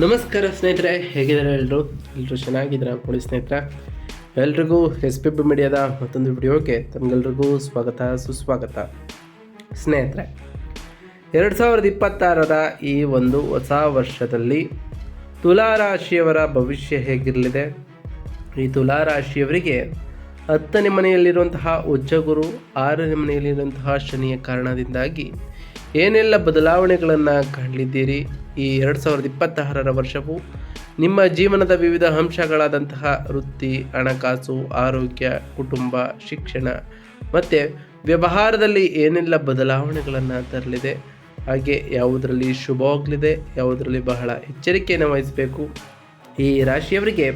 ನಮಸ್ಕಾರ ಸ್ನೇಹಿತರೆ, ಹೇಗಿದ್ದಾರೆ ಎಲ್ಲರೂ ಎಲ್ಲರೂ ಚೆನ್ನಾಗಿದ್ದಾರೆ ಅನ್ಕೊಳ್ಳಿ ಸ್ನೇಹಿತರೆ? ಎಲ್ರಿಗೂ ಎಸ್ ಪಿ ಬಿ ಮೀಡಿಯಾದ ಮತ್ತೊಂದು ವಿಡಿಯೋಗೆ ತಮಗೆಲ್ರಿಗೂ ಸ್ವಾಗತ, ಸುಸ್ವಾಗತ. ಸ್ನೇಹಿತರೆ, ಎರಡು ಸಾವಿರದ ಇಪ್ಪತ್ತಾರರ ಈ ಒಂದು ಹೊಸ ವರ್ಷದಲ್ಲಿ ತುಲಾ ರಾಶಿಯವರ ಭವಿಷ್ಯ ಹೇಗಿರಲಿದೆ? ಈ ತುಲಾ ರಾಶಿಯವರಿಗೆ ಹತ್ತನೇ ಮನೆಯಲ್ಲಿರುವಂತಹ ಉಜ್ಜಗುರು, ಆರನೇ ಮನೆಯಲ್ಲಿರುವಂತಹ ಶನಿಯ ಕಾರಣದಿಂದಾಗಿ ಏನೆಲ್ಲ ಬದಲಾವಣೆಗಳನ್ನು ಕಾಣಲಿದ್ದೀರಿ ಈ ಎರಡು ಸಾವಿರದ ಇಪ್ಪತ್ತಾರರ ವರ್ಷವು? ನಿಮ್ಮ ಜೀವನದ ವಿವಿಧ ಅಂಶಗಳಾದಂತಹ ವೃತ್ತಿ, ಹಣಕಾಸು, ಆರೋಗ್ಯ, ಕುಟುಂಬ, ಶಿಕ್ಷಣ, ಮತ್ತು ವ್ಯವಹಾರದಲ್ಲಿ ಏನೆಲ್ಲ ಬದಲಾವಣೆಗಳನ್ನು ತರಲಿದೆ? ಹಾಗೆ ಯಾವುದರಲ್ಲಿ ಶುಭವಾಗಲಿದೆ ಯಾವುದರಲ್ಲಿ ಬಹಳ ಎಚ್ಚರಿಕೆಯನ್ನು ವಹಿಸಬೇಕು? ಈ ರಾಶಿಯವರಿಗೆ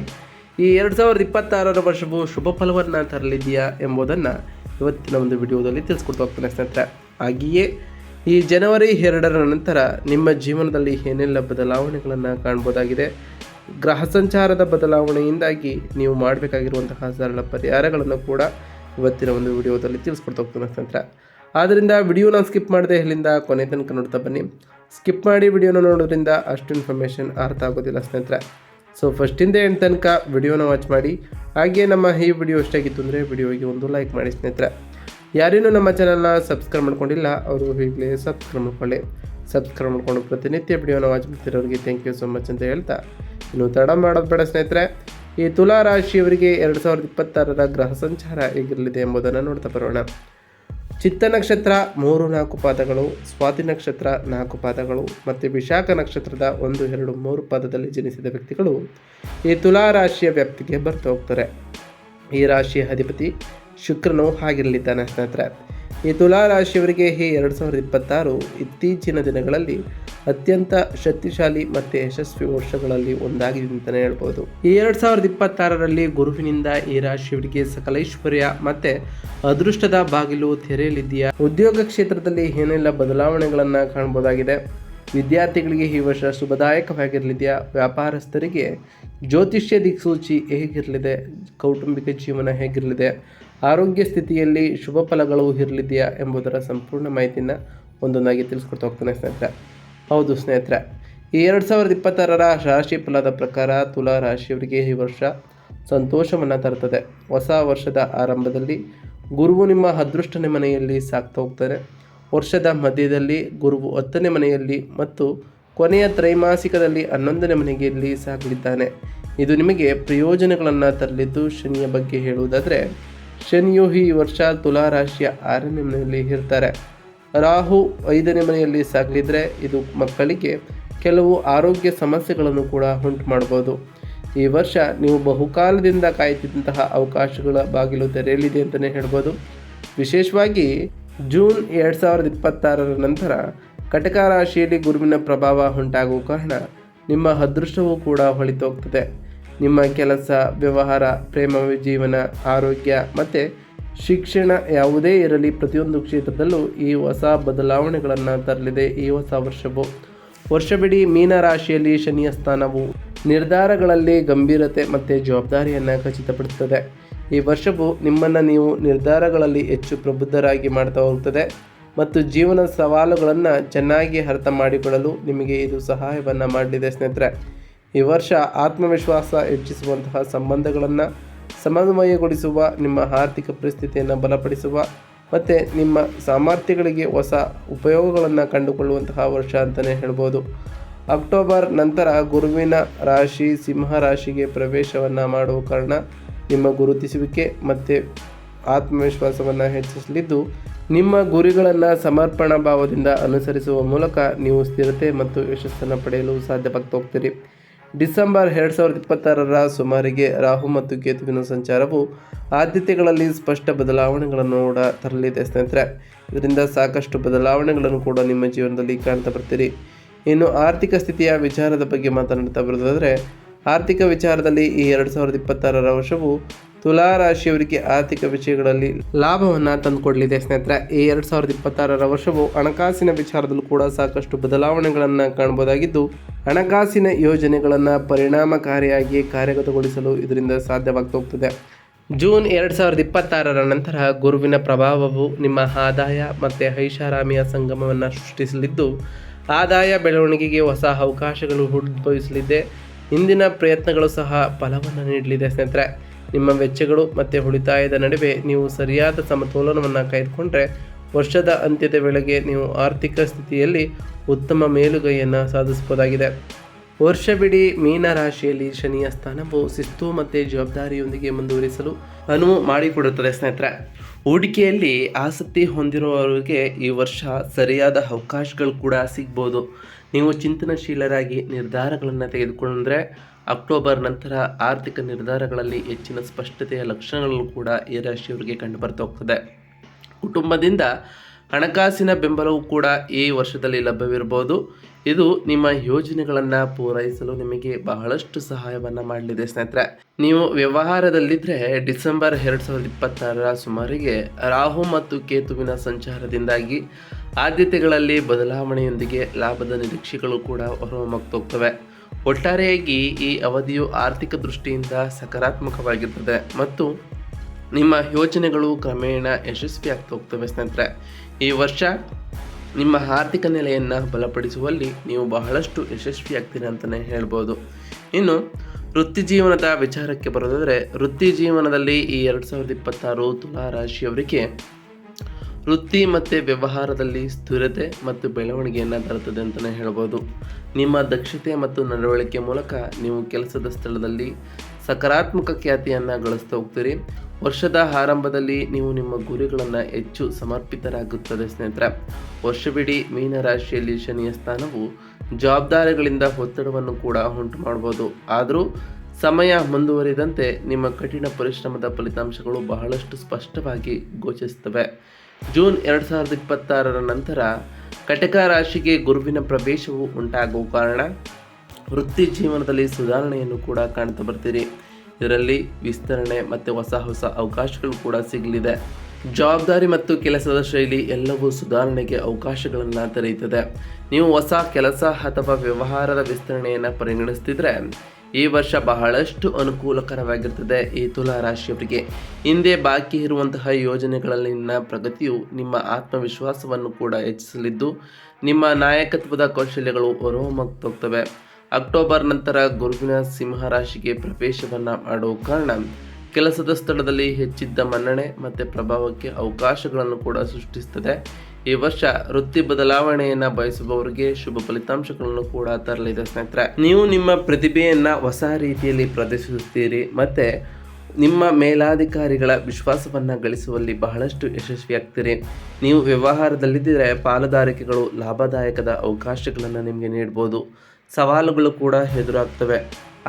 ಈ ಎರಡು ಸಾವಿರದ ಇಪ್ಪತ್ತಾರರ ವರ್ಷವು ಶುಭ ಫಲವನ್ನು ತರಲಿದೆಯಾ ಎಂಬುದನ್ನು ಇವತ್ತಿನ ಒಂದು ವಿಡಿಯೋದಲ್ಲಿ ತಿಳಿಸ್ಕೊಡ್ತಾ ಹೋಗ್ತಾನೆ ಸ್ನೇಹಿತರೆ. ಹಾಗೆಯೇ ಈ ಜನವರಿ ಎರಡರ ನಂತರ ನಿಮ್ಮ ಜೀವನದಲ್ಲಿ ಏನೆಲ್ಲ ಬದಲಾವಣೆಗಳನ್ನು ಕಾಣ್ಬೋದಾಗಿದೆ? ಗ್ರಹ ಸಂಚಾರದ ಬದಲಾವಣೆಯಿಂದಾಗಿ ನೀವು ಮಾಡಬೇಕಾಗಿರುವಂತಹ ಸರಳ ಪರಿಹಾರಗಳನ್ನು ಕೂಡ ಇವತ್ತಿನ ಒಂದು ವಿಡಿಯೋದಲ್ಲಿ ತಿಳಿಸ್ಕೊಡ್ತಾ ಹೋಗ್ತೀನಿ ಸ್ನೇಹಿತರೆ. ಆದ್ದರಿಂದ ವಿಡಿಯೋನ ಸ್ಕಿಪ್ ಮಾಡದೆ ಇಲ್ಲಿಂದ ಕೊನೆ ತನಕ ನೋಡ್ತಾ ಬನ್ನಿ. ಸ್ಕಿಪ್ ಮಾಡಿ ವಿಡಿಯೋನ ನೋಡೋದ್ರಿಂದ ಅಷ್ಟು ಇನ್ಫಾರ್ಮೇಷನ್ ಅರ್ಥ ಆಗೋದಿಲ್ಲ ಸ್ನೇಹಿತರೆ. ಸೊ ಫಸ್ಟಿಂದ ಎಂಡ್ ತನಕ ವಿಡಿಯೋನ ವಾಚ್ ಮಾಡಿ. ಹಾಗೆ ನಮ್ಮ ಈ ವಿಡಿಯೋ ಎಷ್ಟಾಗಿತ್ತು ಅಂದರೆ ವಿಡಿಯೋಗೆ ಒಂದು ಲೈಕ್ ಮಾಡಿ ಸ್ನೇಹಿತರೆ. ಯಾರೇನೂ ನಮ್ಮ ಚಾನಲ್ನ ಸಬ್ಸ್ಕ್ರೈಬ್ ಮಾಡ್ಕೊಂಡಿಲ್ಲ, ಅವರು ಈಗಲೇ ಸಬ್ಸ್ಕ್ರೈಬ್ ಮಾಡ್ಕೊಳ್ಳಿ. ಸಬ್ಸ್ಕ್ರೈಬ್ ಮಾಡ್ಕೊಂಡು ಪ್ರತಿನಿತ್ಯ ವಿಡಿಯೋನ ವಾಚ್ ಮಾಡ್ತಿರೋರಿಗೆ ಥ್ಯಾಂಕ್ ಯು ಸೊ ಮಚ್ ಅಂತ ಹೇಳ್ತಾ. ಇನ್ನು ತಡ ಮಾಡೋದು ಬೇಡ ಸ್ನೇಹಿತರೆ, ಈ ತುಲಾ ರಾಶಿಯವರಿಗೆ ಎರಡು ಸಾವಿರದ ಇಪ್ಪತ್ತಾರರ ಗ್ರಹ ಸಂಚಾರ ಹೇಗಿರಲಿದೆ ಎಂಬುದನ್ನು ನೋಡ್ತಾ ಬರೋಣ. ಚಿತ್ತ ನಕ್ಷತ್ರ ಮೂರು ನಾಲ್ಕು ಪಾದಗಳು, ಸ್ವಾತಿ ನಕ್ಷತ್ರ ನಾಲ್ಕು ಪಾದಗಳು ಮತ್ತು ವಿಶಾಖ ನಕ್ಷತ್ರದ ಒಂದು, ಎರಡು, ಮೂರು ಪಾದದಲ್ಲಿ ಜನಿಸಿದ ವ್ಯಕ್ತಿಗಳು ಈ ತುಲಾ ರಾಶಿಯ ವ್ಯಾಪ್ತಿಗೆ ಬರ್ತಾ ಹೋಗ್ತಾರೆ. ಈ ರಾಶಿಯ ಅಧಿಪತಿ ಶುಕ್ರನು ಹಾಗಿರಲಿದ್ದಾನೆ ಸ್ನೇಹಿತರೆ. ಈ ತುಲಾ ರಾಶಿಯವರಿಗೆ ಈ ಎರಡು ಸಾವಿರದ ಇಪ್ಪತ್ತಾರು ಇತ್ತೀಚಿನ ದಿನಗಳಲ್ಲಿ ಅತ್ಯಂತ ಶಕ್ತಿಶಾಲಿ ಮತ್ತು ಯಶಸ್ವಿ ವರ್ಷಗಳಲ್ಲಿ ಒಂದಾಗಿದೆ ಅಂತಲೇ ಹೇಳ್ಬೋದು. ಈ ಎರಡು ಸಾವಿರದ ಇಪ್ಪತ್ತಾರರಲ್ಲಿ ಗುರುವಿನಿಂದ ಈ ರಾಶಿಯವರಿಗೆ ಸಕಲೈಶ್ವರ್ಯ ಮತ್ತು ಅದೃಷ್ಟದ ಬಾಗಿಲು ತೆರೆಯಲಿದೆಯಾ? ಉದ್ಯೋಗ ಕ್ಷೇತ್ರದಲ್ಲಿ ಏನೆಲ್ಲ ಬದಲಾವಣೆಗಳನ್ನು ಕಾಣಬಹುದಾಗಿದೆ ವಿದ್ಯಾರ್ಥಿಗಳಿಗೆ ಈ ವರ್ಷ ಶುಭದಾಯಕವಾಗಿರಲಿದೆಯಾ? ವ್ಯಾಪಾರಸ್ಥರಿಗೆ ಜ್ಯೋತಿಷ್ಯ ದಿಕ್ಸೂಚಿ ಹೇಗಿರಲಿದೆ? ಕೌಟುಂಬಿಕ ಜೀವನ ಹೇಗಿರಲಿದೆ? ಆರೋಗ್ಯ ಸ್ಥಿತಿಯಲ್ಲಿ ಶುಭ ಫಲಗಳು ಇರಲಿದೆಯಾ ಎಂಬುದರ ಸಂಪೂರ್ಣ ಮಾಹಿತಿನ ಒಂದೊಂದಾಗಿ ತಿಳಿಸ್ಕೊಡ್ತಾ ಹೋಗ್ತಾನೆ ಸ್ನೇಹಿತರೆ. ಹೌದು ಸ್ನೇಹಿತರೆ, ಈ ಎರಡು ಸಾವಿರದ ಇಪ್ಪತ್ತಾರರ ರಾಶಿ ಫಲದ ಪ್ರಕಾರ ತುಲಾ ರಾಶಿಯವರಿಗೆ ಈ ವರ್ಷ ಸಂತೋಷವನ್ನು ತರುತ್ತದೆ. ಹೊಸ ವರ್ಷದ ಆರಂಭದಲ್ಲಿ ಗುರುವು ನಿಮ್ಮ ಅದೃಷ್ಟನೇ ಮನೆಯಲ್ಲಿ ಸಾಕ್ತಾ ಹೋಗ್ತಾನೆ ವರ್ಷದ ಮಧ್ಯದಲ್ಲಿ ಗುರುವು ಹತ್ತನೇ ಮನೆಯಲ್ಲಿ ಮತ್ತು ಕೊನೆಯ ತ್ರೈಮಾಸಿಕದಲ್ಲಿ ಹನ್ನೊಂದನೇ ಮನೆಯಲ್ಲಿ ಸಾಗಲಿದ್ದಾನೆ. ಇದು ನಿಮಗೆ ಪ್ರಯೋಜನಗಳನ್ನು ತರಲಿದ್ದು ಶನಿಯ ಬಗ್ಗೆ ಹೇಳುವುದಾದರೆ ಶನಿಯು ಈ ವರ್ಷ ತುಲಾ ರಾಶಿಯ ಆರನೇ ಮನೆಯಲ್ಲಿ ಇರ್ತಾರೆ. ರಾಹು ಐದನೇ ಮನೆಯಲ್ಲಿ ಸಾಗಲಿದ್ರೆ ಇದು ಮಕ್ಕಳಿಗೆ ಕೆಲವು ಆರೋಗ್ಯ ಸಮಸ್ಯೆಗಳನ್ನು ಕೂಡ ಉಂಟು ಮಾಡ್ಬೋದು. ಈ ವರ್ಷ ನೀವು ಬಹುಕಾಲದಿಂದ ಕಾಯ್ತಿದ್ದಂತಹ ಅವಕಾಶಗಳ ಬಾಗಿಲು ತೆರೆಯಲಿದೆ ಅಂತಲೇ ಹೇಳ್ಬೋದು. ವಿಶೇಷವಾಗಿ ಜೂನ್ ಎರಡು ಸಾವಿರದ ಇಪ್ಪತ್ತಾರರ ನಂತರ ಕಟಕ ರಾಶಿಯಲ್ಲಿ ಗುರುವಿನ ಪ್ರಭಾವ ಉಂಟಾಗುವ ಕಾರಣ ನಿಮ್ಮ ಅದೃಷ್ಟವೂ ಕೂಡ ಹೊಳಿತು ಹೋಗ್ತದೆ ನಿಮ್ಮ ಕೆಲಸ, ವ್ಯವಹಾರ, ಪ್ರೇಮ, ಜೀವನ, ಆರೋಗ್ಯ ಮತ್ತು ಶಿಕ್ಷಣ ಯಾವುದೇ ಇರಲಿ ಪ್ರತಿಯೊಂದು ಕ್ಷೇತ್ರದಲ್ಲೂ ಈ ಹೊಸ ಬದಲಾವಣೆಗಳನ್ನು ತರಲಿದೆ ಈ ಹೊಸ ವರ್ಷವು. ವರ್ಷವಿಡೀ ಮೀನ ರಾಶಿಯಲ್ಲಿ ಶನಿಯ ಸ್ಥಾನವು ನಿರ್ಧಾರಗಳಲ್ಲಿ ಗಂಭೀರತೆ ಮತ್ತು ಜವಾಬ್ದಾರಿಯನ್ನು ಖಚಿತಪಡಿಸುತ್ತದೆ. ಈ ವರ್ಷವು ನಿಮ್ಮನ್ನು ನೀವು ನಿರ್ಧಾರಗಳಲ್ಲಿ ಹೆಚ್ಚು ಪ್ರಬುದ್ಧರಾಗಿ ಮಾಡ್ತಾ ಹೋಗ್ತದೆ ಮತ್ತು ಜೀವನ ಸವಾಲುಗಳನ್ನು ಚೆನ್ನಾಗಿ ಅರ್ಥ ಮಾಡಿಕೊಳ್ಳಲು ನಿಮಗೆ ಇದು ಸಹಾಯವನ್ನು ಮಾಡಲಿದೆ ಸ್ನೇಹಿತರೆ. ಈ ವರ್ಷ ಆತ್ಮವಿಶ್ವಾಸ ಹೆಚ್ಚಿಸುವಂತಹ ಸಂಬಂಧಗಳನ್ನು ಸಮನ್ವಯಗೊಳಿಸುವ, ನಿಮ್ಮ ಆರ್ಥಿಕ ಪರಿಸ್ಥಿತಿಯನ್ನು ಬಲಪಡಿಸುವ ಮತ್ತು ನಿಮ್ಮ ಸಾಮರ್ಥ್ಯಗಳಿಗೆ ಹೊಸ ಉಪಯೋಗಗಳನ್ನು ಕಂಡುಕೊಳ್ಳುವಂತಹ ವರ್ಷ ಅಂತಲೇ ಹೇಳ್ಬೋದು. ಅಕ್ಟೋಬರ್ ನಂತರ ಗುರುವಿನ ರಾಶಿ ಸಿಂಹ ರಾಶಿಗೆ ಪ್ರವೇಶವನ್ನು ಮಾಡುವ ಕಾರಣ ನಿಮ್ಮ ಗುರುತಿಸುವಿಕೆ ಮತ್ತು ಆತ್ಮವಿಶ್ವಾಸವನ್ನು ಹೆಚ್ಚಿಸಲಿದ್ದು, ನಿಮ್ಮ ಗುರಿಗಳನ್ನು ಸಮರ್ಪಣಾ ಭಾವದಿಂದ ಅನುಸರಿಸುವ ಮೂಲಕ ನೀವು ಸ್ಥಿರತೆ ಮತ್ತು ಯಶಸ್ಸನ್ನು ಪಡೆಯಲು ಸಾಧ್ಯವಾಗ್ತಾ ಹೋಗ್ತೀರಿ. ಡಿಸೆಂಬರ್ ಎರಡು ಸಾವಿರದ ಇಪ್ಪತ್ತಾರರ ಸುಮಾರಿಗೆ ರಾಹು ಮತ್ತು ಕೇತುವಿನ ಸಂಚಾರವು ಆದ್ಯತೆಗಳಲ್ಲಿ ಸ್ಪಷ್ಟ ಬದಲಾವಣೆಗಳನ್ನು ಕೂಡ ತರಲಿದೆ ಸ್ನೇಹಿತರೆ. ಇದರಿಂದ ಸಾಕಷ್ಟು ಬದಲಾವಣೆಗಳನ್ನು ಕೂಡ ನಿಮ್ಮ ಜೀವನದಲ್ಲಿ ಕಾಣ್ತಾ ಬರ್ತೀರಿ. ಇನ್ನು ಆರ್ಥಿಕ ಸ್ಥಿತಿಯ ವಿಚಾರದ ಬಗ್ಗೆ ಮಾತನಾಡ್ತಾ ಬರೋದಾದರೆ ಆರ್ಥಿಕ ವಿಚಾರದಲ್ಲಿ ಈ ಎರಡು ಸಾವಿರದ ಇಪ್ಪತ್ತಾರರ ವರ್ಷವು ತುಲಾ ರಾಶಿಯವರಿಗೆ ಆರ್ಥಿಕ ವಿಷಯಗಳಲ್ಲಿ ಲಾಭವನ್ನು ತಂದುಕೊಡಲಿದೆ. ಸ್ನೇಹಿತರೆ, ಈ ಎರಡು ಸಾವಿರದ ಇಪ್ಪತ್ತಾರರ ವರ್ಷವು ಹಣಕಾಸಿನ ವಿಚಾರದಲ್ಲೂ ಕೂಡ ಸಾಕಷ್ಟು ಬದಲಾವಣೆಗಳನ್ನು ಕಾಣಬಹುದಾಗಿದ್ದು ಹಣಕಾಸಿನ ಯೋಜನೆಗಳನ್ನು ಪರಿಣಾಮಕಾರಿಯಾಗಿ ಕಾರ್ಯಗತಗೊಳಿಸಲು ಇದರಿಂದ ಸಾಧ್ಯವಾಗ್ತಾ ಹೋಗ್ತದೆ. ಜೂನ್ ಎರಡು ಸಾವಿರದ ಇಪ್ಪತ್ತಾರರ ನಂತರ ಗುರುವಿನ ಪ್ರಭಾವವು ನಿಮ್ಮ ಆದಾಯ ಮತ್ತು ಐಷಾರಾಮಿಯ ಸಂಗಮವನ್ನು ಸೃಷ್ಟಿಸಲಿದ್ದು, ಆದಾಯ ಬೆಳವಣಿಗೆಗೆ ಹೊಸ ಅವಕಾಶಗಳು ಉದ್ಭವಿಸಲಿದೆ. ಇಂದಿನ ಪ್ರಯತ್ನಗಳು ಸಹ ಫಲವನ್ನು ನೀಡಲಿದೆ. ಸ್ನೇಹಿತರೆ ನಿಮ್ಮ ವೆಚ್ಚಗಳು ಮತ್ತು ಉಳಿತಾಯದ ನಡುವೆ ನೀವು ಸರಿಯಾದ ಸಮತೋಲನವನ್ನು ಕಾಯ್ದುಕೊಂಡ್ರೆ ವರ್ಷದ ಅಂತ್ಯದ ವೇಳೆಗೆ ನೀವು ಆರ್ಥಿಕ ಸ್ಥಿತಿಯಲ್ಲಿ ಉತ್ತಮ ಮೇಲುಗೈಯನ್ನು ಸಾಧಿಸಬಹುದಾಗಿದೆ. ವರ್ಷವಿಡೀ ಮೀನ ರಾಶಿಯಲ್ಲಿ ಶನಿಯ ಸ್ಥಾನವು ಶಿಸ್ತು ಮತ್ತು ಜವಾಬ್ದಾರಿಯೊಂದಿಗೆ ಮುಂದುವರಿಸಲು ಅನುವು ಮಾಡಿಕೊಡುತ್ತದೆ ಸ್ನೇಹಿತರೆ. ಹೂಡಿಕೆಯಲ್ಲಿ ಆಸಕ್ತಿ ಹೊಂದಿರುವವರಿಗೆ ಈ ವರ್ಷ ಸರಿಯಾದ ಅವಕಾಶಗಳು ಕೂಡ ಸಿಗ್ಬೋದು. ನೀವು ಚಿಂತನಶೀಲರಾಗಿ ನಿರ್ಧಾರಗಳನ್ನು ತೆಗೆದುಕೊಂಡ್ರೆ ಅಕ್ಟೋಬರ್ ನಂತರ ಆರ್ಥಿಕ ನಿರ್ಧಾರಗಳಲ್ಲಿ ಹೆಚ್ಚಿನ ಸ್ಪಷ್ಟತೆಯ ಲಕ್ಷಣಗಳು ಕೂಡ ಈ ರಾಶಿಯವರಿಗೆ ಕಂಡುಬರ್ತಾ ಹೋಗ್ತದೆ. ಕುಟುಂಬದಿಂದ ಹಣಕಾಸಿನ ಬೆಂಬಲವು ಕೂಡ ಈ ವರ್ಷದಲ್ಲಿ ಲಭ್ಯವಿರಬಹುದು. ಇದು ನಿಮ್ಮ ಯೋಜನೆಗಳನ್ನು ಪೂರೈಸಲು ನಿಮಗೆ ಬಹಳಷ್ಟು ಸಹಾಯವನ್ನು ಮಾಡಲಿದೆ ಸ್ನೇಹಿತರೆ. ನೀವು ವ್ಯವಹಾರದಲ್ಲಿದ್ದರೆ ಡಿಸೆಂಬರ್ ಎರಡು ಸಾವಿರದ ಇಪ್ಪತ್ತಾರರ ಸುಮಾರಿಗೆ ರಾಹು ಮತ್ತು ಕೇತುವಿನ ಸಂಚಾರದಿಂದಾಗಿ ಆದ್ಯತೆಗಳಲ್ಲಿ ಬದಲಾವಣೆಯೊಂದಿಗೆ ಲಾಭದ ನಿರೀಕ್ಷೆಗಳು ಕೂಡ ಹೊರಹೊಮ್ಮಕ್ತೋಗ್ತವೆ. ಒಟ್ಟಾರೆಯಾಗಿ ಈ ಅವಧಿಯು ಆರ್ಥಿಕ ದೃಷ್ಟಿಯಿಂದ ಸಕಾರಾತ್ಮಕವಾಗಿರ್ತದೆ ಮತ್ತು ನಿಮ್ಮ ಯೋಜನೆಗಳು ಕ್ರಮೇಣ ಯಶಸ್ವಿಯಾಗ್ತಾ ಹೋಗ್ತವೆ ಸ್ನೇಹಿತರೆ. ಈ ವರ್ಷ ನಿಮ್ಮ ಆರ್ಥಿಕ ನೆಲೆಯನ್ನು ಬಲಪಡಿಸುವಲ್ಲಿ ನೀವು ಬಹಳಷ್ಟು ಯಶಸ್ವಿಯಾಗ್ತೀರಿ ಅಂತಲೇ ಹೇಳ್ಬೋದು. ಇನ್ನು ವೃತ್ತಿ ಜೀವನದ ವಿಚಾರಕ್ಕೆ ಬರೋದಾದರೆ ವೃತ್ತಿ ಜೀವನದಲ್ಲಿ ಈ ಎರಡು ಸಾವಿರದ ಇಪ್ಪತ್ತಾರು ತುಲಾ ರಾಶಿಯವರಿಗೆ ವೃತ್ತಿ ಮತ್ತು ವ್ಯವಹಾರದಲ್ಲಿ ಸ್ಥಿರತೆ ಮತ್ತು ಬೆಳವಣಿಗೆಯನ್ನು ತರುತ್ತದೆ ಅಂತಲೇ ಹೇಳ್ಬೋದು. ನಿಮ್ಮ ದಕ್ಷತೆ ಮತ್ತು ನಡವಳಿಕೆ ಮೂಲಕ ನೀವು ಕೆಲಸದ ಸ್ಥಳದಲ್ಲಿ ಸಕಾರಾತ್ಮಕ ಖ್ಯಾತಿಯನ್ನು ಗಳಿಸ್ತಾ ಹೋಗ್ತೀರಿ. ವರ್ಷದ ಆರಂಭದಲ್ಲಿ ನೀವು ನಿಮ್ಮ ಗುರಿಗಳನ್ನು ಹೆಚ್ಚು ಸಮರ್ಪಿತರಾಗುತ್ತದೆ ಸ್ನೇಹಿತರೆ. ವರ್ಷವಿಡೀ ಮೀನರಾಶಿಯಲ್ಲಿ ಶನಿಯ ಸ್ಥಾನವು ಜವಾಬ್ದಾರಿಗಳಿಂದ ಒತ್ತಡವನ್ನು ಕೂಡ ಉಂಟು ಮಾಡ್ಬೋದು. ಆದರೂ ಸಮಯ ಮುಂದುವರಿದಂತೆ ನಿಮ್ಮ ಕಠಿಣ ಪರಿಶ್ರಮದ ಫಲಿತಾಂಶಗಳು ಬಹಳಷ್ಟು ಸ್ಪಷ್ಟವಾಗಿ ಗೋಚರಿಸುತ್ತವೆ. ಜೂನ್ ಎರಡು ಸಾವಿರದ ಇಪ್ಪತ್ತಾರರ ನಂತರ ಕಟಕ ರಾಶಿಗೆ ಗುರುವಿನ ಪ್ರವೇಶವು ಉಂಟಾಗುವ ಕಾರಣ ವೃತ್ತಿ ಜೀವನದಲ್ಲಿ ಸುಧಾರಣೆಯನ್ನು ಕೂಡ ಕಾಣ್ತಾ ಬರ್ತೀರಿ. ಇದರಲ್ಲಿ ವಿಸ್ತರಣೆ ಮತ್ತು ಹೊಸ ಹೊಸ ಅವಕಾಶಗಳು ಕೂಡ ಸಿಗಲಿದೆ. ಜವಾಬ್ದಾರಿ ಮತ್ತು ಕೆಲಸದ ಶೈಲಿ ಎಲ್ಲವೂ ಸುಧಾರಣೆಗೆ ಅವಕಾಶಗಳನ್ನು ತೆರೆಯುತ್ತದೆ ನೀವು ಹೊಸ ಕೆಲಸ ಅಥವಾ ವ್ಯವಹಾರದ ವಿಸ್ತರಣೆಯನ್ನು ಪರಿಗಣಿಸ್ತಿದ್ರೆ ಈ ವರ್ಷ ಬಹಳಷ್ಟು ಅನುಕೂಲಕರವಾಗಿರ್ತದೆ ಈ ತುಲಾ ರಾಶಿಯವರಿಗೆ ಹಿಂದೆ ಬಾಕಿ ಇರುವಂತಹ ಯೋಜನೆಗಳಲ್ಲಿನ ಪ್ರಗತಿಯು ನಿಮ್ಮ ಆತ್ಮವಿಶ್ವಾಸವನ್ನು ಕೂಡ ಹೆಚ್ಚಿಸಲಿದ್ದು, ನಿಮ್ಮ ನಾಯಕತ್ವದ ಕೌಶಲ್ಯಗಳು ಹೊರಹೊಮ್ಮಕ್ತೋಗ್ತವೆ ಅಕ್ಟೋಬರ್ ನಂತರ ಗುರುವಿನ ಸಿಂಹ ರಾಶಿಗೆ ಪ್ರವೇಶವನ್ನು ಮಾಡುವ ಕಾರಣ, ಕೆಲಸದ ಸ್ಥಳದಲ್ಲಿ ಹೆಚ್ಚಿದ್ದ ಮನ್ನಣೆ ಮತ್ತು ಪ್ರಭಾವಕ್ಕೆ ಅವಕಾಶಗಳನ್ನು ಕೂಡ ಸೃಷ್ಟಿಸುತ್ತದೆ ಈ ವರ್ಷ ವೃತ್ತಿ ಬದಲಾವಣೆಯನ್ನು ಬಯಸುವವರಿಗೆ ಶುಭ ಫಲಿತಾಂಶಗಳನ್ನು ಕೂಡ ತರಲಿದೆ ಸ್ನೇಹಿತರೆ. ನೀವು ನಿಮ್ಮ ಪ್ರತಿಭೆಯನ್ನು ಹೊಸ ರೀತಿಯಲ್ಲಿ ಪ್ರದರ್ಶಿಸುತ್ತೀರಿ, ಮತ್ತು ನಿಮ್ಮ ಮೇಲಾಧಿಕಾರಿಗಳ ವಿಶ್ವಾಸವನ್ನು ಗಳಿಸುವಲ್ಲಿ ಬಹಳಷ್ಟು ಯಶಸ್ವಿಯಾಗ್ತೀರಿ ನೀವು ವ್ಯವಹಾರದಲ್ಲಿದ್ದರೆ ಪಾಲುದಾರಿಕೆಗಳು ಲಾಭದಾಯಕದ ಅವಕಾಶಗಳನ್ನು ನಿಮಗೆ ನೀಡ್ಬೋದು. ಸವಾಲುಗಳು ಕೂಡ ಎದುರಾಗ್ತವೆ.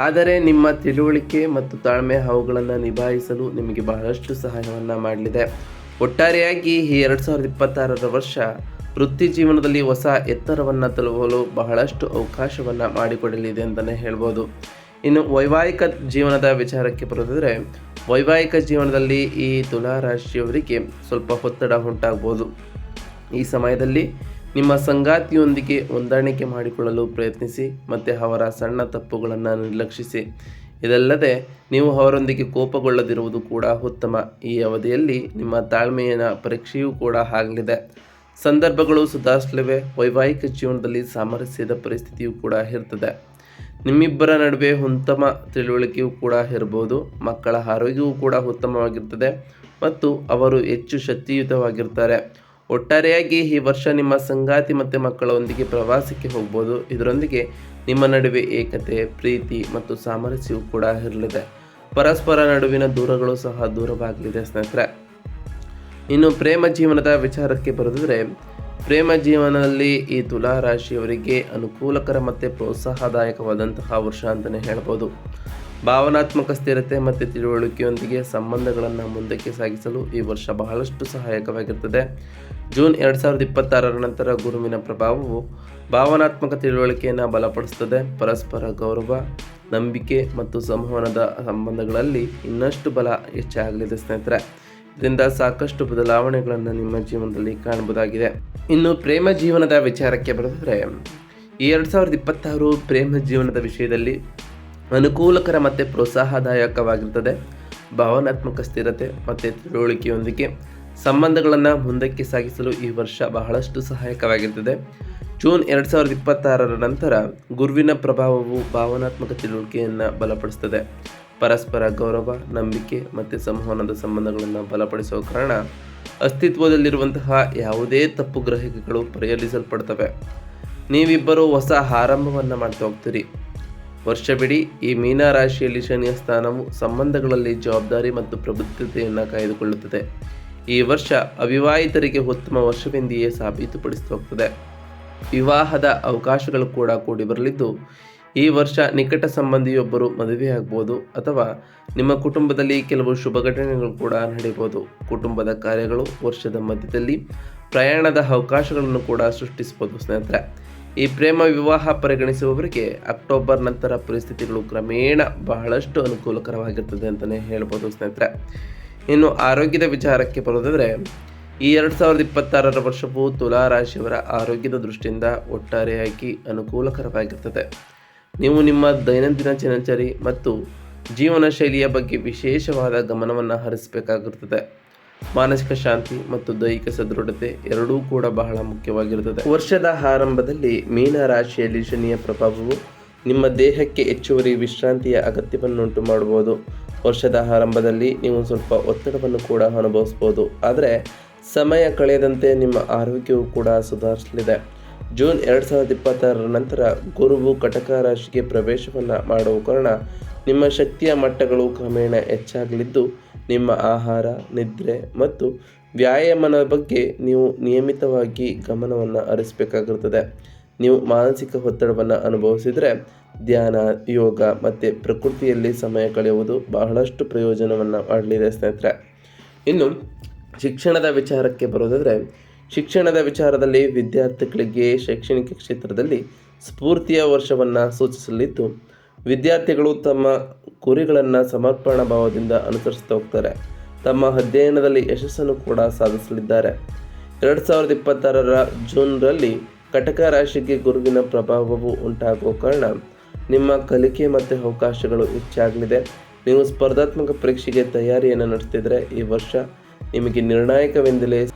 ಆದರೆ ನಿಮ್ಮ ತಿಳುವಳಿಕೆ ಮತ್ತು ತಾಳ್ಮೆ ಅವುಗಳನ್ನು ನಿಭಾಯಿಸಲು ನಿಮಗೆ ಬಹಳಷ್ಟು ಸಹಾಯವನ್ನು ಮಾಡಲಿದೆ. ಒಟ್ಟಾರೆಯಾಗಿ ಈ ಎರಡು ಸಾವಿರದ ಇಪ್ಪತ್ತಾರರ ವರ್ಷ ವೃತ್ತಿ ಜೀವನದಲ್ಲಿ ಹೊಸ ಎತ್ತರವನ್ನು ತಲುಪಲು ಬಹಳಷ್ಟು ಅವಕಾಶವನ್ನು ಮಾಡಿಕೊಡಲಿದೆ ಅಂತಲೇ ಹೇಳ್ಬೋದು. ಇನ್ನು ವೈವಾಹಿಕ ಜೀವನದ ವಿಚಾರಕ್ಕೆ ಬರೋದಾದರೆ ವೈವಾಹಿಕ ಜೀವನದಲ್ಲಿ ಈ ತುಲಾ ರಾಶಿಯವರಿಗೆ ಸ್ವಲ್ಪ ಒತ್ತಡ ಉಂಟಾಗ್ಬೋದು. ಈ ಸಮಯದಲ್ಲಿ ನಿಮ್ಮ ಸಂಗಾತಿಯೊಂದಿಗೆ ಹೊಂದಾಣಿಕೆ ಮಾಡಿಕೊಳ್ಳಲು ಪ್ರಯತ್ನಿಸಿ, ಮತ್ತು ಅವರ ಸಣ್ಣ ತಪ್ಪುಗಳನ್ನು ನಿರ್ಲಕ್ಷಿಸಿ ಇದಲ್ಲದೆ ನೀವು ಅವರೊಂದಿಗೆ ಕೋಪಗೊಳ್ಳದಿರುವುದು ಕೂಡ ಉತ್ತಮ. ಈ ಅವಧಿಯಲ್ಲಿ ನಿಮ್ಮ ತಾಳ್ಮೆಯ ಪರೀಕ್ಷೆಯೂ ಕೂಡ ಆಗಲಿದೆ. ಸಂದರ್ಭಗಳು ಸುಧಾರಿಸಲಿವೆ. ವೈವಾಹಿಕ ಜೀವನದಲ್ಲಿ ಸಾಮರಸ್ಯದ ಪರಿಸ್ಥಿತಿಯೂ ಕೂಡ ಇರ್ತದೆ. ನಿಮ್ಮಿಬ್ಬರ ನಡುವೆ ಉತ್ತಮ ತಿಳುವಳಿಕೆಯೂ ಕೂಡ ಇರಬಹುದು. ಮಕ್ಕಳ ಆರೋಗ್ಯವೂ ಕೂಡ ಉತ್ತಮವಾಗಿರ್ತದೆ ಮತ್ತು ಅವರು ಹೆಚ್ಚು ಶಕ್ತಿಯುತವಾಗಿರ್ತಾರೆ. ಒಟ್ಟಾರೆಯಾಗಿ ಈ ವರ್ಷ ನಿಮ್ಮ ಸಂಗಾತಿ ಮತ್ತು ಮಕ್ಕಳೊಂದಿಗೆ ಪ್ರವಾಸಕ್ಕೆ ಹೋಗ್ಬೋದು. ಇದರೊಂದಿಗೆ ನಿಮ್ಮ ನಡುವೆ ಏಕತೆ, ಪ್ರೀತಿ ಮತ್ತು ಸಾಮರಸ್ಯವು ಕೂಡ ಇರಲಿದೆ. ಪರಸ್ಪರ ನಡುವಿನ ದೂರಗಳು ಸಹ ದೂರವಾಗಲಿದೆ ಸ್ನೇಹಿತರೆ. ಇನ್ನು ಪ್ರೇಮ ಜೀವನದ ವಿಚಾರಕ್ಕೆ ಬರೆದಿದ್ರೆ, ಪ್ರೇಮ ಜೀವನದಲ್ಲಿ ಈ ತುಲಾ ರಾಶಿಯವರಿಗೆ ಅನುಕೂಲಕರ ಮತ್ತು ಪ್ರೋತ್ಸಾಹದಾಯಕವಾದಂತಹ ವರ್ಷ ಅಂತಲೇ ಹೇಳ್ಬೋದು. ಭಾವನಾತ್ಮಕ ಸ್ಥಿರತೆ ಮತ್ತು ತಿಳುವಳಿಕೆಯೊಂದಿಗೆ ಸಂಬಂಧಗಳನ್ನು ಮುಂದಕ್ಕೆ ಸಾಗಿಸಲು ಈ ವರ್ಷ ಬಹಳಷ್ಟು ಸಹಾಯಕವಾಗಿರ್ತದೆ. ಜೂನ್ ಎರಡು ಸಾವಿರದ ಇಪ್ಪತ್ತಾರರ ನಂತರ ಗುರುವಿನ ಪ್ರಭಾವವು ಭಾವನಾತ್ಮಕ ತಿಳುವಳಿಕೆಯನ್ನು ಬಲಪಡಿಸುತ್ತದೆ ಪರಸ್ಪರ ಗೌರವ, ನಂಬಿಕೆ ಮತ್ತು ಸಂವಹನದ ಸಂಬಂಧಗಳಲ್ಲಿ ಇನ್ನಷ್ಟು ಬಲ ಹೆಚ್ಚಾಗಲಿದೆ ಸ್ನೇಹಿತರೆ. ಇದರಿಂದ ಸಾಕಷ್ಟು ಬದಲಾವಣೆಗಳನ್ನು ನಿಮ್ಮ ಜೀವನದಲ್ಲಿ ಕಾಣಬಹುದಾಗಿದೆ. ಇನ್ನು ಪ್ರೇಮ ಜೀವನದ ವಿಚಾರಕ್ಕೆ ಬರೆದರೆ ಎರಡು ಸಾವಿರದ ಇಪ್ಪತ್ತಾರು ಪ್ರೇಮ ಜೀವನದ ವಿಷಯದಲ್ಲಿ ಅನುಕೂಲಕರ ಮತ್ತು ಪ್ರೋತ್ಸಾಹದಾಯಕವಾಗಿರ್ತದೆ. ಭಾವನಾತ್ಮಕ ಸ್ಥಿರತೆ ಮತ್ತು ತಿಳುವಳಿಕೆಯೊಂದಿಗೆ ಸಂಬಂಧಗಳನ್ನು ಮುಂದಕ್ಕೆ ಸಾಗಿಸಲು ಈ ವರ್ಷ ಬಹಳಷ್ಟು ಸಹಾಯಕವಾಗಿರ್ತದೆ. ಜೂನ್ ಎರಡು ಸಾವಿರದ ಇಪ್ಪತ್ತಾರರ ನಂತರ ಗುರುವಿನ ಪ್ರಭಾವವು ಭಾವನಾತ್ಮಕ ತಿಳುವಳಿಕೆಯನ್ನು ಬಲಪಡಿಸುತ್ತದೆ ಪರಸ್ಪರ ಗೌರವ, ನಂಬಿಕೆ ಮತ್ತು ಸಂವಹನದ ಸಂಬಂಧಗಳನ್ನು ಬಲಪಡಿಸುವ ಕಾರಣ ಅಸ್ತಿತ್ವದಲ್ಲಿರುವಂತಹ ಯಾವುದೇ ತಪ್ಪು ಗ್ರಹಿಕೆಗಳು ಪರಿಹರಿಸಲ್ಪಡ್ತವೆ. ನೀವಿಬ್ಬರು ಹೊಸ ಆರಂಭವನ್ನು ಮಾಡ್ತಾ ಹೋಗ್ತೀರಿ. ವರ್ಷವಿಡೀ ಈ ಮೀನ ರಾಶಿಯಲ್ಲಿ ಶನಿಯ ಸ್ಥಾನವು ಸಂಬಂಧಗಳಲ್ಲಿ ಜವಾಬ್ದಾರಿ ಮತ್ತು ಪ್ರಬುದ್ಧತೆಯನ್ನು ಕಾಯ್ದುಕೊಳ್ಳುತ್ತದೆ. ಈ ವರ್ಷ ಅವಿವಾಹಿತರಿಗೆ ಉತ್ತಮ ವರ್ಷವೆಂದೆಯೇ ಸಾಬೀತುಪಡಿಸ್ತಾ ಹೋಗ್ತದೆ. ವಿವಾಹದ ಅವಕಾಶಗಳು ಕೂಡ ಕೂಡಿ ಬರಲಿದ್ದು, ಈ ವರ್ಷ ನಿಕಟ ಸಂಬಂಧಿಯೊಬ್ಬರು ಮದುವೆಯಾಗ್ಬೋದು ಅಥವಾ ನಿಮ್ಮ ಕುಟುಂಬದಲ್ಲಿ ಕೆಲವು ಶುಭ ಘಟನೆಗಳು ಕೂಡ ನಡೆಯಬಹುದು ಕುಟುಂಬದ ಕಾರ್ಯಗಳು ವರ್ಷದ ಮಧ್ಯದಲ್ಲಿ ಪ್ರಯಾಣದ ಅವಕಾಶಗಳನ್ನು ಕೂಡ ಸೃಷ್ಟಿಸಬಹುದು ಸ್ನೇಹಿತರೆ. ಈ ಪ್ರೇಮ ವಿವಾಹ ಪರಿಗಣಿಸುವವರಿಗೆ ಅಕ್ಟೋಬರ್ ನಂತರ ಪರಿಸ್ಥಿತಿಗಳು ಕ್ರಮೇಣ ಬಹಳಷ್ಟು ಅನುಕೂಲಕರವಾಗಿರ್ತದೆ ಅಂತಲೇ ಹೇಳ್ಬೋದು ಸ್ನೇಹಿತರೆ. ಇನ್ನು ಆರೋಗ್ಯದ ವಿಚಾರಕ್ಕೆ ಬರೋದಾದರೆ ಈ ಎರಡು ಸಾವಿರದ ಇಪ್ಪತ್ತಾರರ ವರ್ಷವು ತುಲಾ ರಾಶಿಯವರ ಆರೋಗ್ಯದ ದೃಷ್ಟಿಯಿಂದ ಒಟ್ಟಾರೆಯಾಗಿ ಅನುಕೂಲಕರವಾಗಿರ್ತದೆ. ನೀವು ನಿಮ್ಮ ದೈನಂದಿನ ದಿನಚರಿ ಮತ್ತು ಜೀವನ ಶೈಲಿಯ ಬಗ್ಗೆ ವಿಶೇಷವಾದ ಗಮನವನ್ನು ಹರಿಸಬೇಕಾಗಿರುತ್ತದೆ ಮಾನಸಿಕ ಶಾಂತಿ ಮತ್ತು ದೈಹಿಕ ಸದೃಢತೆ ಎರಡೂ ಕೂಡ ಬಹಳ ಮುಖ್ಯವಾಗಿರುತ್ತದೆ ವರ್ಷದ ಆರಂಭದಲ್ಲಿ ಮೀನ ರಾಶಿಯಲ್ಲಿ ಶನಿಯ ಪ್ರಭಾವವು ನಿಮ್ಮ ದೇಹಕ್ಕೆ ಹೆಚ್ಚುವರಿ ವಿಶ್ರಾಂತಿಯ ಅಗತ್ಯವನ್ನುಂಟು ಮಾಡಬಹುದು ವರ್ಷದ ಆರಂಭದಲ್ಲಿ ನೀವು ಸ್ವಲ್ಪ ಒತ್ತಡವನ್ನು ಕೂಡ ಅನುಭವಿಸ್ಬೋದು. ಆದರೆ ಸಮಯ ಕಳೆಯದಂತೆ ನಿಮ್ಮ ಆರೋಗ್ಯವು ಕೂಡ ಸುಧಾರಿಸಲಿದೆ. ಜೂನ್ ಎರಡು ಸಾವಿರದ ಇಪ್ಪತ್ತಾರರ ನಂತರ ಗುರುವು ಕಟಕ ರಾಶಿಗೆ ಪ್ರವೇಶವನ್ನು ಮಾಡುವ ಕಾರಣ ನಿಮ್ಮ ಶಕ್ತಿಯ ಮಟ್ಟಗಳು ಕ್ರಮೇಣ ಹೆಚ್ಚಾಗಲಿದ್ದು, ನಿಮ್ಮ ಆಹಾರ, ನಿದ್ರೆ ಮತ್ತು ವ್ಯಾಯಾಮದ ಬಗ್ಗೆ ನೀವು ನಿಯಮಿತವಾಗಿ ಗಮನವನ್ನು ಹರಿಸಬೇಕಾಗಿರುತ್ತದೆ. ನೀವು ಮಾನಸಿಕ ಒತ್ತಡವನ್ನು ಅನುಭವಿಸಿದರೆ ಧ್ಯಾನ, ಯೋಗ ಮತ್ತು ಪ್ರಕೃತಿಯಲ್ಲಿ ಸಮಯ ಕಳೆಯುವುದು ಬಹಳಷ್ಟು ಪ್ರಯೋಜನವನ್ನು ಮಾಡಲಿದೆ ಸ್ನೇಹಿತರೆ. ಇನ್ನು ಶಿಕ್ಷಣದ ವಿಚಾರಕ್ಕೆ ಬರೋದಾದರೆ, ಶಿಕ್ಷಣದ ವಿಚಾರದಲ್ಲಿ ವಿದ್ಯಾರ್ಥಿಗಳಿಗೆ ಶೈಕ್ಷಣಿಕ ಕ್ಷೇತ್ರದಲ್ಲಿ ಸ್ಫೂರ್ತಿಯ ವರ್ಷವನ್ನು ಸೂಚಿಸಲಿದ್ದು, ವಿದ್ಯಾರ್ಥಿಗಳು ತಮ್ಮ ಗುರಿಗಳನ್ನು ಸಮರ್ಪಣಾ ಭಾವದಿಂದ ಅನುಸರಿಸ್ತಾ ಹೋಗ್ತಾರೆ. ತಮ್ಮ ಅಧ್ಯಯನದಲ್ಲಿ ಯಶಸ್ಸನ್ನು ಕೂಡ ಸಾಧಿಸಲಿದ್ದಾರೆ. ಎರಡು ಸಾವಿರದ ಇಪ್ಪತ್ತಾರರ ಜೂನ್ರಲ್ಲಿ ಕಟಕ ರಾಶಿಗೆ ಗುರುವಿನ ಪ್ರಭಾವವು ಉಂಟಾಗುವ ಕಾರಣ ನಿಮ್ಮ ಕಲಿಕೆ ಮತ್ತು ಅವಕಾಶಗಳು ಹೆಚ್ಚಾಗಲಿದೆ. ನೀವು ಸ್ಪರ್ಧಾತ್ಮಕ ಪರೀಕ್ಷೆಗೆ ತಯಾರಿಯನ್ನು ನಡೆಸ್ತಿದ್ರೆ ಈ ವರ್ಷ ನಿಮಗೆ ನಿರ್ಣಾಯಕವೆಂದಲೇ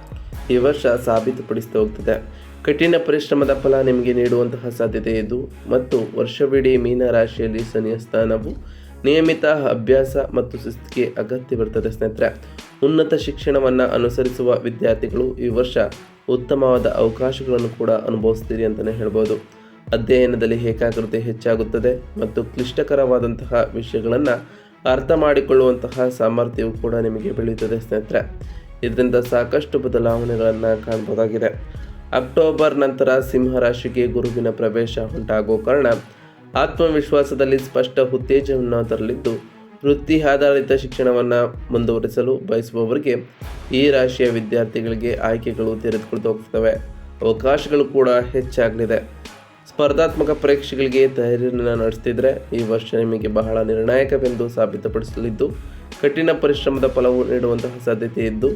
ಈ ವರ್ಷ ಸಾಬೀತುಪಡಿಸ್ತಾ ಹೋಗ್ತದೆ. ಕಠಿಣ ಪರಿಶ್ರಮದ ಫಲ ನಿಮಗೆ ನೀಡುವಂತಹ ಸಾಧ್ಯತೆ ಇದು ಮತ್ತು ವರ್ಷವಿಡೀ ಮೀನ ರಾಶಿಯಲ್ಲಿ ಶನಿಯ ಸ್ಥಾನವು ನಿಯಮಿತ ಅಭ್ಯಾಸ ಮತ್ತು ಶಿಸ್ತಿಗೆ ಬರ್ತದೆ ಸ್ನೇಹಿತರೆ. ಉನ್ನತ ಶಿಕ್ಷಣವನ್ನು ಅನುಸರಿಸುವ ವಿದ್ಯಾರ್ಥಿಗಳು ಈ ವರ್ಷ ಉತ್ತಮವಾದ ಅವಕಾಶಗಳನ್ನು ಕೂಡ ಅನುಭವಿಸ್ತೀರಿ ಅಂತಲೇ ಹೇಳ್ಬೋದು. ಅಧ್ಯಯನದಲ್ಲಿ ಏಕಾಗ್ರತೆ ಹೆಚ್ಚಾಗುತ್ತದೆ ಮತ್ತು ಕ್ಲಿಷ್ಟಕರವಾದಂತಹ ವಿಷಯಗಳನ್ನು ಅರ್ಥ ಮಾಡಿಕೊಳ್ಳುವಂತಹ ಸಾಮರ್ಥ್ಯವು ಕೂಡ ನಿಮಗೆ ಬೆಳೆಯುತ್ತದೆ ಸ್ನೇಹಿತರೆ. ಇದರಿಂದ ಸಾಕಷ್ಟು ಬದಲಾವಣೆಗಳನ್ನು ಕಾಣಬಹುದಾಗಿದೆ ಅಕ್ಟೋಬರ್ ನಂತರ ಸಿಂಹರಾಶಿಗೆ ಗುರುವಿನ ಪ್ರವೇಶ ಉಂಟಾಗುವ ಕಾರಣ ಆತ್ಮವಿಶ್ವಾಸದಲ್ಲಿ ಸ್ಪಷ್ಟ ಉತ್ತೇಜನವನ್ನು ತರಲಿದ್ದು, ವೃತ್ತಿ ಆಧಾರಿತ ಶಿಕ್ಷಣವನ್ನು ಮುಂದುವರಿಸಲು ಬಯಸುವವರಿಗೆ ಈ ರಾಶಿಯ ವಿದ್ಯಾರ್ಥಿಗಳಿಗೆ ಆಯ್ಕೆಗಳು ತೆರೆದುಕೊಳ್ತಾ ಹೋಗ್ತವೆ. ಅವಕಾಶಗಳು ಕೂಡ ಹೆಚ್ಚಾಗಲಿದೆ. ಸ್ಪರ್ಧಾತ್ಮಕ ಪರೀಕ್ಷೆಗಳಿಗೆ ತಯಾರಿಯನ್ನು ನಡೆಸ್ತಿದ್ರೆ ಈ ವರ್ಷ ನಿಮಗೆ ಬಹಳ ನಿರ್ಣಾಯಕವೆಂದು ಸಾಬೀತುಪಡಿಸಲಿದ್ದು, ಕಠಿಣ ಪರಿಶ್ರಮದ ಫಲವು ನೀಡುವಂತಹ ಸಾಧ್ಯತೆ ಇದ್ದು,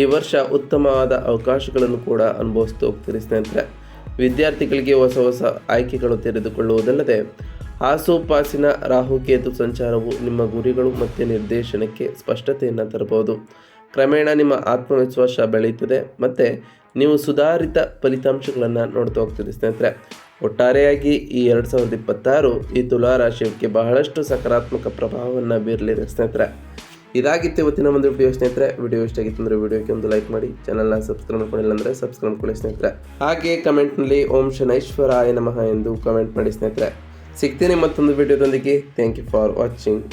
ಈ ವರ್ಷ ಉತ್ತಮವಾದ ಅವಕಾಶಗಳನ್ನು ಕೂಡ ಅನುಭವಿಸ್ತಾ ಹೋಗ್ತೀರಿ ಸ್ನೇಹಿತರೆ. ವಿದ್ಯಾರ್ಥಿಗಳಿಗೆ ಹೊಸ ಹೊಸ ಆಯ್ಕೆಗಳು ತೆರೆದುಕೊಳ್ಳುವುದಲ್ಲದೆ ಆಸುಪಾಸಿನ ರಾಹುಕೇತು ಸಂಚಾರವು ನಿಮ್ಮ ಗುರಿಗಳು ಮತ್ತು ನಿರ್ದೇಶನಕ್ಕೆ ಸ್ಪಷ್ಟತೆಯನ್ನು ತರಬಹುದು. ಕ್ರಮೇಣ ನಿಮ್ಮ ಆತ್ಮವಿಶ್ವಾಸ ಬೆಳೆಯುತ್ತದೆ, ಮತ್ತು ನೀವು ಸುಧಾರಿತ ಫಲಿತಾಂಶಗಳನ್ನು ನೋಡ್ತಾ ಹೋಗ್ತೀರಿ ಸ್ನೇಹಿತರೆ. ಒಟ್ಟಾರೆಯಾಗಿ ಈ ಎರಡು ಸಾವಿರದ ಇಪ್ಪತ್ತಾರು ಈ ತುಲಾ ರಾಶಿಯಕ್ಕೆ ಬಹಳಷ್ಟು ಸಕಾರಾತ್ಮಕ ಪ್ರಭಾವವನ್ನು ಬೀರಲಿದೆ ಸ್ನೇಹಿತರೆ. ಇದಾಗಿತ್ತು ಇವತ್ತಿನ ಒಂದು ವಿಡಿಯೋ ಸ್ನೇಹಿತರೆ. ವಿಡಿಯೋ ಇಷ್ಟ ಆಗಿತ್ತು ಅಂದರೆ ವಿಡಿಯೋಕ್ಕೆ ಒಂದು ಲೈಕ್ ಮಾಡಿ. ಚಾನಲ್ನ ಸಬ್ಸ್ಕ್ರೈಬ್ ಮಾಡ್ಕೊಂಡಿಲ್ಲ ಅಂದರೆ ಸಬ್ಸ್ಕ್ರೈಬ್ ಮಾಡಿ ಸ್ನೇಹಿತರೆ. ಹಾಗೆ ಕಮೆಂಟ್ನಲ್ಲಿ ಓಂ ಶನೈಶ್ವರಾಯ ನಮಃ ಎಂದು ಕಮೆಂಟ್ ಮಾಡಿ ಸ್ನೇಹಿತರೆ. ಸಿಗ್ತೀನಿ ಮತ್ತೊಂದು ವಿಡಿಯೋದೊಂದಿಗೆ ಥ್ಯಾಂಕ್ ಯು ಫಾರ್ ವಾಚಿಂಗ್